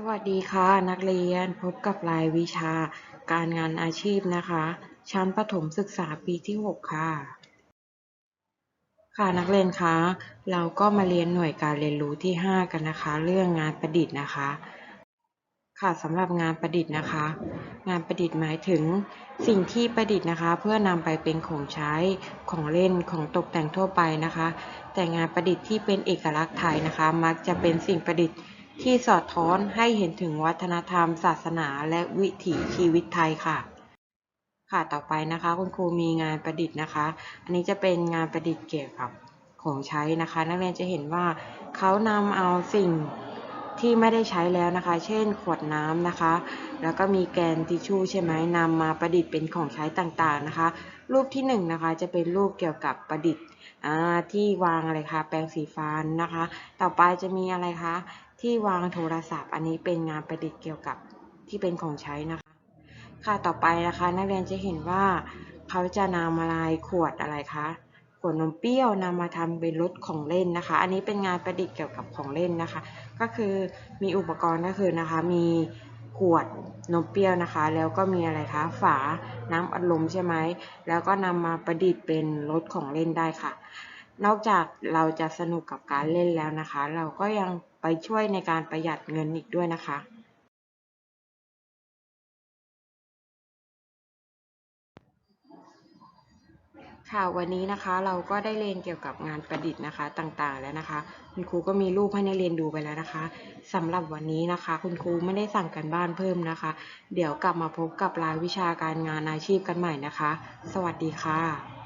สวัสดีค่ะ นักเรียนพบกับรายวิชาการงานอาชีพนะคะ ชั้นประถมศึกษาปีที่ 6 ค่ะ ค่ะนักเรียนคะเราก็มาเรียนหน่วยการเรียนรู้ที่ 5 กันนะคะ เรื่องงานประดิษฐ์นะคะ ค่ะสำหรับงานประดิษฐ์นะคะ งานประดิษฐ์หมายถึงสิ่งที่ประดิษฐ์นะคะ เพื่อนำไปเป็นของใช้ของเล่นของตกแต่งทั่วไปนะคะ แต่งานประดิษฐ์ที่เป็นเอกลักษณ์ไทยนะคะ มักจะเป็นสิ่งประดิษฐ์ ที่สอดท้อนให้เห็นถึงวัฒนธรรม ศาสนาและวิถีชีวิตไทยค่ะ ค่ะต่อไปนะคะคุณครูมีงานประดิษฐ์นะคะ อันนี้จะเป็นงานประดิษฐ์เกี่ยวกับของใช้นะคะ นักเรียนจะเห็นว่าเขานำเอาสิ่ง ที่ไม่ได้ใช้แล้วนะคะ เช่น ขวดน้ำนะคะ แล้วก็มีแกนทิชชู่ใช่ไหมนำมาประดิษฐ์เป็นของใช้ต่างๆนะคะ รูปที่หนึ่งนะคะจะเป็นรูปเกี่ยวกับประดิษฐ์ที่วางอะไรคะแปรงสีฟันนะคะ ต่อไปจะมีอะไรคะที่วางโทรศัพท์ อันนี้เป็นงานประดิษฐ์เกี่ยวกับที่เป็นของใช้นะคะ ค่ะต่อไปนะคะ นักเรียนจะเห็นว่าเขาจะนำอะไรขวดอะไรคะ ขวดนมเปรี้ยวนำมาทำเป็นรถของเล่นนะคะ อันนี้เป็นงานประดิษฐ์เกี่ยวกับของเล่นนะคะ ก็คือมีอุปกรณ์ก็คือนะคะ มีขวดนมเปรี้ยวนะคะ แล้วก็มีอะไรคะฝาน้ำอัดลมใช่ไหมแล้วก็นำมาประดิษฐ์เป็นรถของเล่นได้ค่ะ นอกจากเราจะสนุกกับการเล่นแล้วนะคะ เราก็ยังไปช่วยในการประหยัดเงินอีกด้วยนะคะ ค่ะวันนี้นะคะเราก็ได้เรียนเกี่ยวกับงานประดิษฐ์นะคะต่างๆแล้วนะคะ คุณครูก็มีรูปให้นักเรียนดูไปแล้วนะคะสำหรับวันนี้นะคะ คุณครูไม่ได้สั่งกันบ้านเพิ่มนะคะ เดี๋ยวกลับมาพบกับรายวิชาการงานอาชีพกันใหม่นะคะ สวัสดีค่ะ